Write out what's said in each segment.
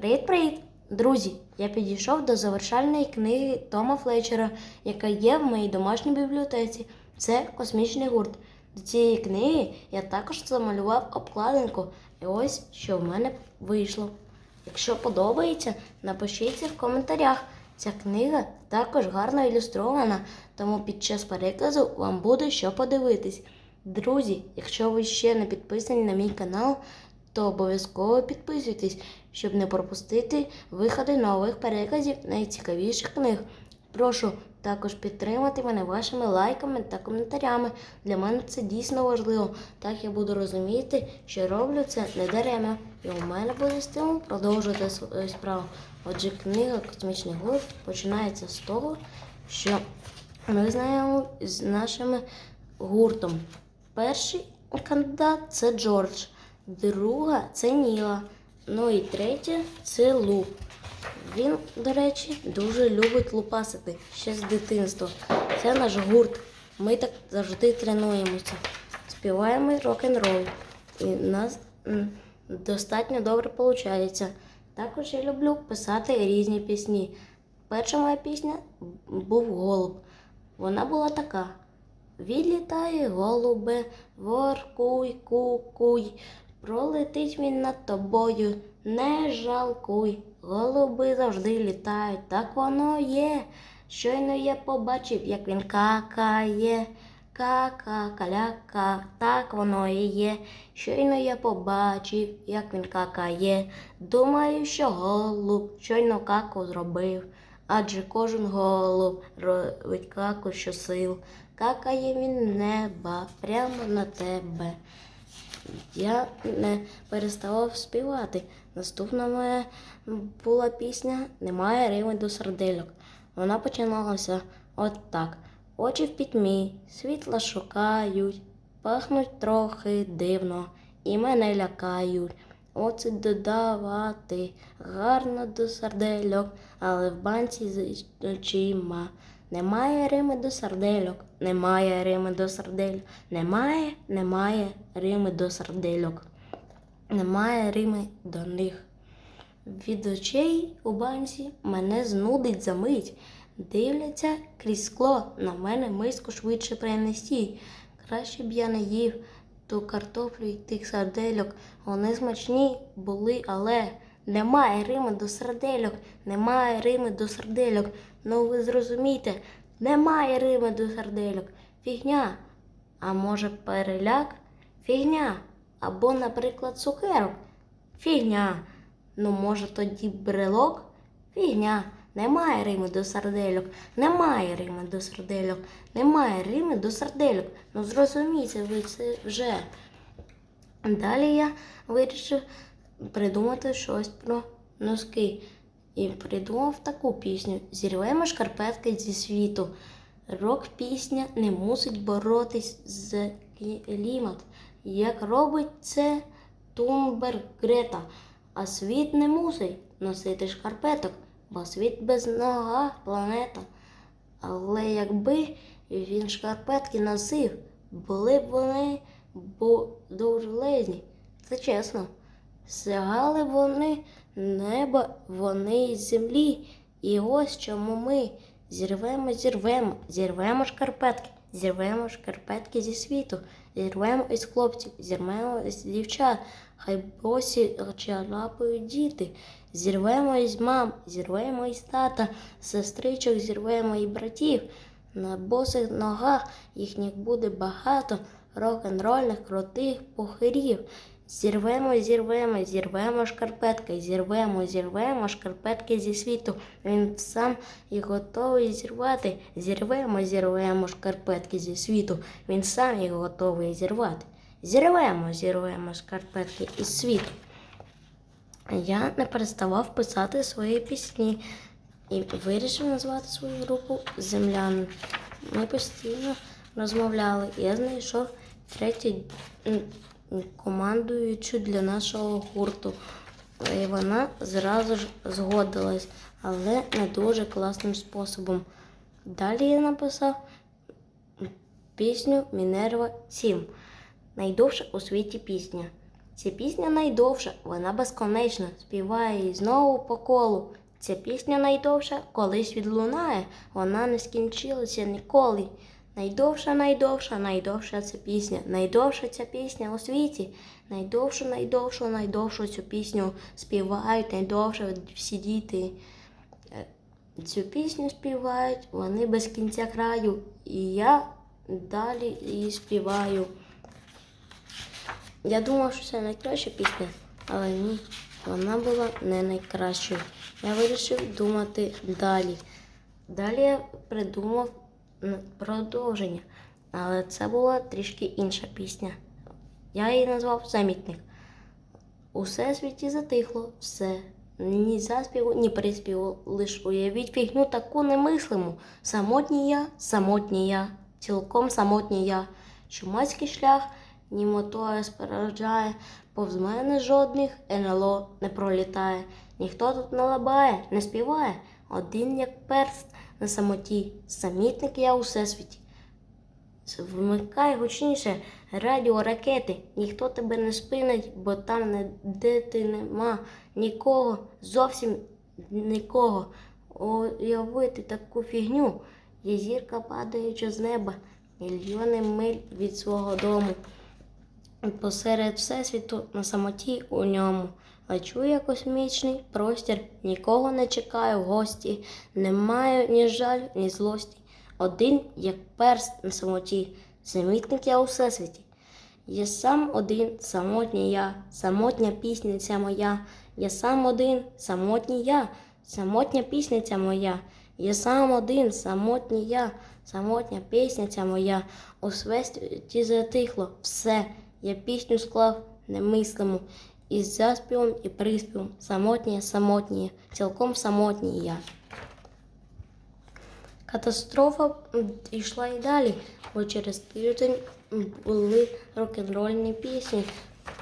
Привіт-привіт! Друзі! Я підійшов до завершальної книги Тома Флетчера, яка є в моїй домашній бібліотеці. Це космічний гурт. До цієї книги я також замалював обкладинку. І ось що в мене вийшло. Якщо подобається, напишіть в коментарях. Ця книга також гарно ілюстрована, тому під час переказу вам буде що подивитись. Друзі, якщо ви ще не підписані на мій канал, то обов'язково підписуйтесь, щоб не пропустити виходи нових переказів найцікавіших книг. Прошу також підтримати мене вашими лайками та коментарями. Для мене це дійсно важливо. Так я буду розуміти, що роблю це не даремно. І у мене буде стимул продовжувати свою справу. Отже, книга Космічний гурт починається з того, що ми знаємо з нашим гуртом. Перший кандидат це Джордж, друга це Ніла. Ну і третя це Лу. Він, до речі, дуже любить лупасити ще з дитинства. Це наш гурт. Ми так завжди тренуємося. Співаємо рок-н-рол. І в нас достатньо добре виходить. Також я люблю писати різні пісні. Перша моя пісня був голуб. Вона була така. Відлітає голубе, воркуй, кукуй, пролетить він над тобою, не жалкуй. Голуби завжди літають, так воно є. Щойно я побачив, як він какає. Кака, каляка, так воно і є. Щойно я побачив, як він какає. Думаю, що голуб щойно каку зробив. Адже кожен голуб робить каку щосил. Какає він неба прямо на тебе. Я не переставав співати. Наступна моя була пісня Немає рими до сердельок. Вона починалася от так. Очі в пітьмі, світла шукають, пахнуть трохи дивно і мене лякають. Оце додавати гарно до сардельок, але в банці з очима. Немає рими до сардельок, немає рими до сардельок, немає, немає рими до сардельок, немає рими до них. Від очей у банці мене знудить за мить. Дивляться крізь скло, на мене миску швидше принесіть. Краще б я не їв ту картоплю і тих сардельок. Вони смачні були, але немає рими до сардельок, немає рими до сардельок. Ну ви зрозумійте, немає рими до сардельок. Фігня. А може переляк? Фігня. Або, наприклад, цукерок. Фігня. Ну, може, тоді брелок? Фігня. Немає рими до сардельок, немає рими до сардельок, немає рими до сардельок. Ну зрозумійте ви це вже. Далі я вирішив придумати щось про носки. І придумав таку пісню Зірвемо шкарпетки зі світу. Рок-пісня не мусить боротись з клімат. Як робить це Тумбер Грета. А світ не мусить носити шкарпеток, бо світ без нога планета. Але якби він шкарпетки носив, були б вони довжелезні. Це чесно. Сягали вони неба, вони із землі. І ось чому ми зірвемо, зірвемо, зірвемо шкарпетки, зірвемо шкарпетки зі світу, зірвемо із хлопців, зірвемо із дівчат, хай босі чалапають діти, зірвемо із мам, зірвемо із тата, сестричок, зірвемо і братів. На босих ногах їхніх буде багато рок-н-рольних крутих похирів. Зірвемо, зірвемо, зірвемо шкарпетки, зірвемо, зірвемо шкарпетки зі світу. Він сам і готовий зірвати. Зірвемо, зірвемо шкарпетки зі світу. Він сам їх готовий зірвати. Зірвемо, зірвемо шкарпетки із світу. Я не переставав писати свої пісні і вирішив назвати свою групу Землян. Ми постійно розмовляли. Я знайшов третю м, командуючу для нашого гурту. І вона зразу ж згодилась, але не дуже класним способом. Далі я написав пісню Мінерва 7. Найдовша у світі пісня. Ця пісня найдовша, вона безконечна, співає її знову по колу. Ця пісня найдовша, колись відлунає, вона не скінчилася ніколи. Найдовша, найдовша, найдовша ця пісня, найдовша ця пісня у світі. Найдовшу, найдовшу, найдовшу цю пісню співають, найдовше всі діти. Е, Цю пісню співають вони без кінця краю. І я далі її співаю. Я думав, що це найкраща пісня, але ні, вона була не найкращою. Я вирішив думати далі. Далі я придумав продовження, але це була трішки інша пісня. Я її назвав Замітник. Усе світі затихло, все. Ні заспіву, ні приспіву. Лиш уявіть фігню таку немислиму. Самотній я, самотній я, цілком самотній я. Чумацький шлях німотою спереджає, повз мене жодних НЛО не пролітає. Ніхто тут не лабає, не співає. Один як перст на самоті. Самітник я у всесвіті. Вмикай гучніше радіо ракети. Ніхто тебе не спинить, бо там не де ти нема нікого, зовсім нікого. Уявити таку фігню. Є зірка падаюча з неба, мільйони миль від свого дому. Посеред всесвіту на самоті у ньому. Лечу я космічний простір, нікого не чекаю в гості, не маю ні жаль, ні злості. Один, як перст на самоті, замітник я у всесвіті. Я сам один, самотній я, самотня пісниця моя. Я сам один, самотній я, самотня пісня ця моя. Я сам один, самотній я, самотня пісниця моя. У свесті затихло все. Я пісню склав немислиму. Із заспівом і приспівом. Самотнє, самотнє, цілком самотній я. Катастрофа йшла і далі, бо через тиждень були рок-н-рольні пісні.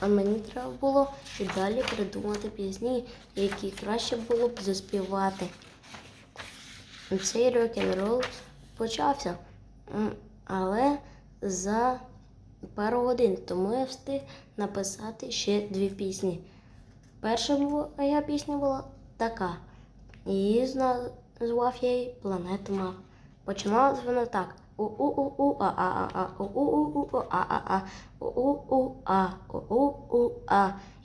А мені треба було і далі придумати пісні, які краще було б заспівати. Цей рок-н-рол почався, але за пару годин, тому я встиг написати ще дві пісні. Перша моя пісня була така. Її назвав я її Планета Мав. Починалась вона так.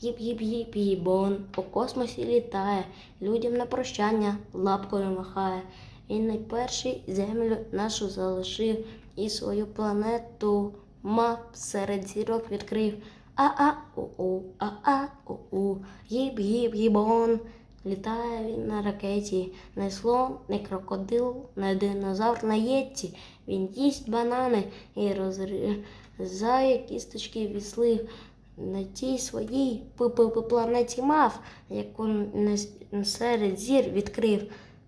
Їп-їп-їп-їбон, у космосі літає, людям на прощання лапкою махає. Він найперший землю нашу залишив і свою планету мав серед зірок відкрив. А-а-у-у, а-а-у-у, їб-їб-їбон. Літає він на ракеті, не слон, не крокодил, не динозавр на єтті. Він їсть банани і розрізає кісточки від. На тій своїй п-п-п планеті мав, яку серед зір відкрив.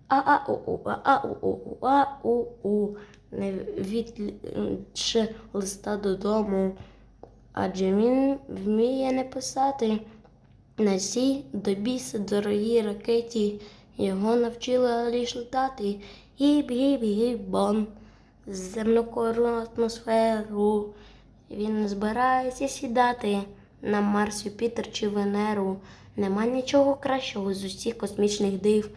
А-а-у-у, а-а-у-у, а-у-у, не відше листа додому. Адже він вміє не писати. На цій добіси дорогій ракеті його навчили лиш летати. гіп гіп гіп бон земнокору атмосферу. Він не збирається сідати на Марс, Юпітер чи Венеру. Нема нічого кращого з усіх космічних див,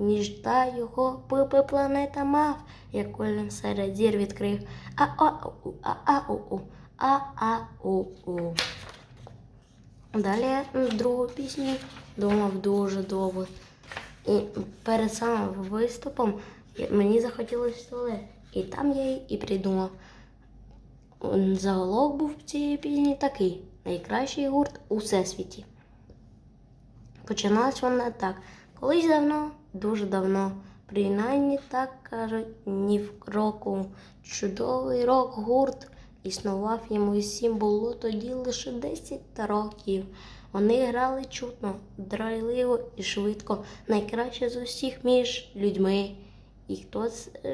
ніж та його пипи планета мав, яку він серед зір відкрив. А-а-у, а-а-у, а-а-у-у. Далі другу пісню думав дуже довго. І перед самим виступом мені захотілося туалет. І там я її і придумав. Заголовок був цій пісні такий: найкращий гурт у всесвіті. Починалась вона так. Колись давно, дуже давно, принаймні так кажуть, ні в року. Чудовий рок-гурт існував йому всім було тоді лише 10 років. Вони грали чутно, драйливо і швидко, найкраще з усіх між людьми. І хто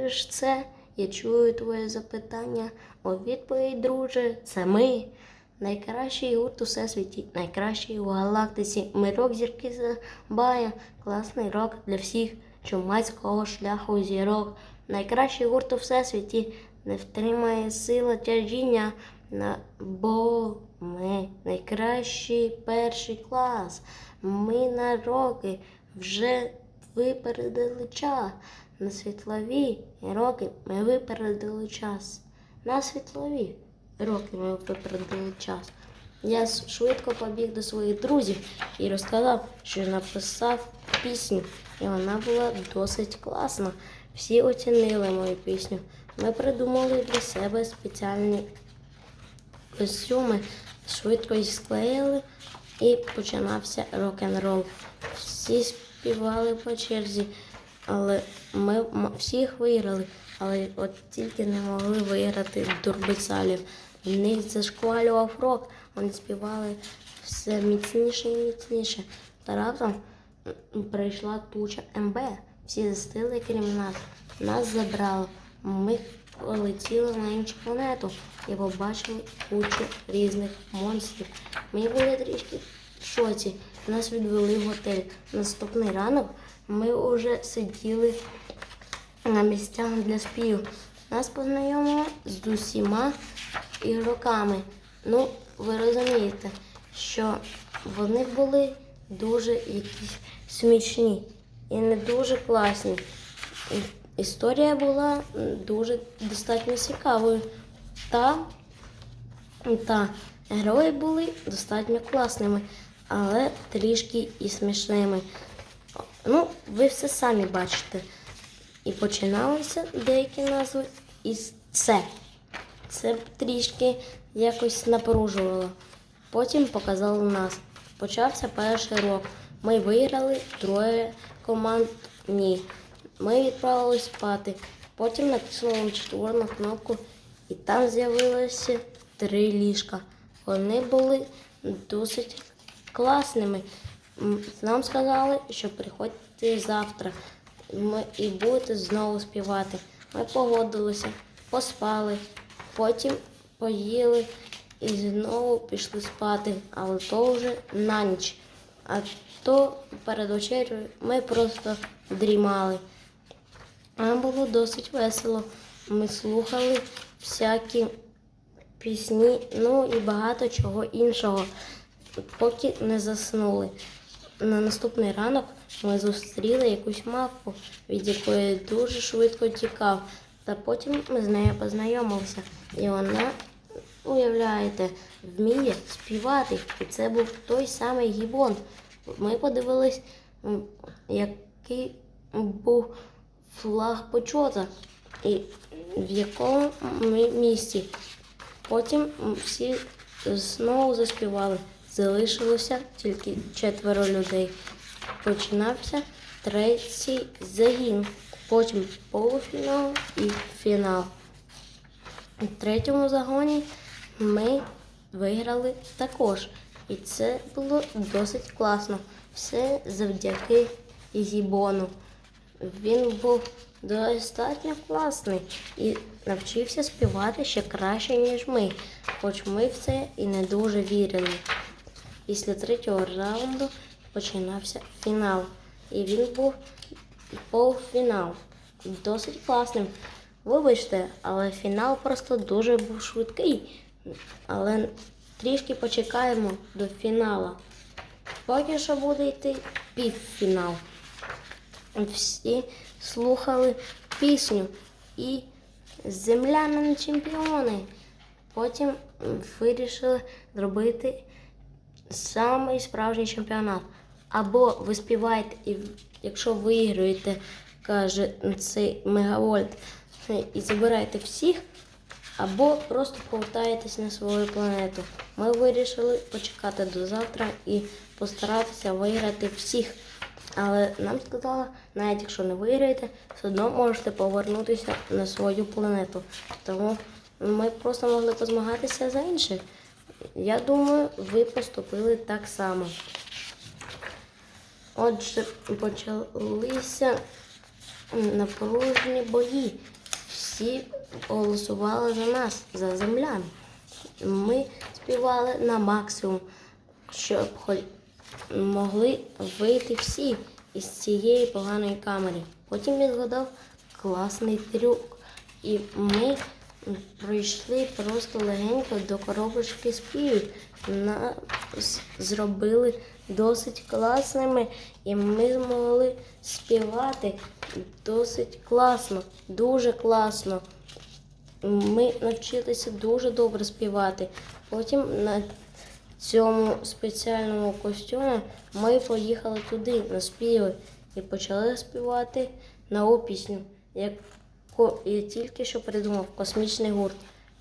ж це? Я чую твоє запитання. У відповідь, друже, це ми. Найкращий гурт у всесвіті, найкращий у галактиці. Ми рок зірки забає, класний рок для всіх чумацького шляху зірок. Найкращий гурт у всесвіті не втримає сила тяжіння, на... бо ми найкращий перший клас. Ми на роки вже випередили час. На світлові роки ми випередили час. На світлові роки ми випередили час. Я швидко побіг до своїх друзів і розказав, що написав пісню, і вона була досить класна. Всі оцінили мою пісню. Ми придумали для себе спеціальні костюми, швидко їх склеїли і починався рок-н-рол. Всі співали по черзі, але ми всіх виграли, але от тільки не могли виграти дурбицалів. В них зашквалював рок, вони співали все міцніше і міцніше. Та раптом прийшла туча МБ. Всі застили крім нас. Нас забрало. Ми полетіли на іншу планету і побачили кучу різних монстрів. Ми були трішки в шоці. Нас відвели в готель. Наступний ранок ми вже сиділи на місцях для співу. Нас познайомили з усіма ігроками. Ну, ви розумієте, що вони були дуже якісь смішні і не дуже класні. І- Історія була дуже достатньо цікавою. Та, та герої були достатньо класними, але трішки і смішними. Ну, ви все самі бачите. І починалися деякі назви із це. Це трішки якось напружувало. Потім показали нас. Почався перший рок. Ми виграли, троє команд ні. Ми відправились спати. Потім натиснули на четверну кнопку, і там з'явилося три ліжка. Вони були досить класними. Нам сказали, що приходьте завтра ми і будете знову співати. Ми погодилися, поспали, потім поїли і знову пішли спати, але то вже на ніч. А то перед вечерею ми просто дрімали. Нам було досить весело. Ми слухали всякі пісні, ну і багато чого іншого, поки не заснули. На наступний ранок ми зустріли якусь мавпу, від якої дуже швидко тікав. Та потім ми з нею познайомилися. І вона, уявляєте, вміє співати. І це був той самий гібон. Ми подивились, який був флаг почота і в якому ми місці. Потім всі знову заспівали. Залишилося тільки четверо людей. Починався третій загін, потім полуфінал і фінал. У третьому загоні ми виграли також. І це було досить класно. Все завдяки Зібону. Він був достатньо класний і навчився співати ще краще, ніж ми, хоч ми в це і не дуже вірили. Після третього раунду починався фінал. І він був полуфінал. Досить класним. Вибачте, але фінал просто дуже був швидкий. Але трішки почекаємо до фіналу. Поки що буде йти півфінал. Всі слухали пісню і земляни чемпіони. Потім вирішили зробити самий справжній чемпіонат. Або ви співаєте, і якщо виграєте, каже цей мегавольт, е, і забираєте всіх, або просто повертаєтесь на свою планету. Ми вирішили почекати до завтра і постаратися виграти всіх. Але нам сказали, навіть якщо не виграєте, все одно можете повернутися на свою планету. Тому ми просто могли позмагатися за інших. Я думаю, ви поступили так само. Отже, почалися напружені бої. Всі голосували за нас, за землян. Ми співали на максимум, щоб могли вийти всі із цієї поганої камери. Потім я згадав класний трюк. І ми прийшли просто легенько до коробочки співів. Нас зробили досить класними, і ми змогли співати досить класно, дуже класно. Ми навчилися дуже добре співати. Потім на цьому спеціальному костюмі ми поїхали туди на співи і почали співати нову пісню, яку я тільки що придумав космічний гурт.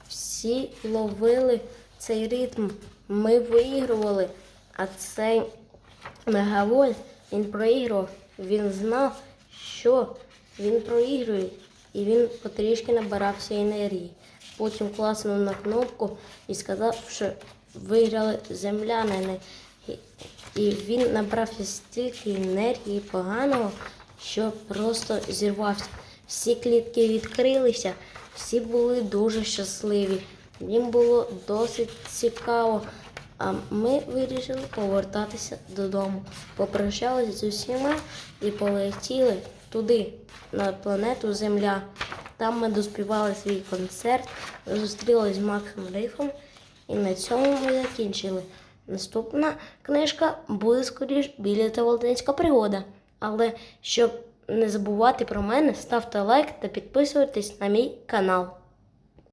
Всі ловили цей ритм, ми виігрували, а цей мегаволь він проігрував. Він знав, що він проігрує, і він потрішки набирався енергії. Потім класнув на кнопку і сказав, що виграли землянини. І він набрався стільки енергії поганого, що просто зірвався. Всі клітки відкрилися, всі були дуже щасливі. Їм було досить цікаво. А ми вирішили повертатися додому. Попрощалися з усіма і полетіли туди, на планету Земля. Там ми доспівали свій концерт, зустрілися з Максом Рейфом, і на цьому ми закінчили. Наступна книжка буде скоріш біля та Володинська пригода. Але щоб не забувати про мене, ставте лайк та підписуйтесь на мій канал.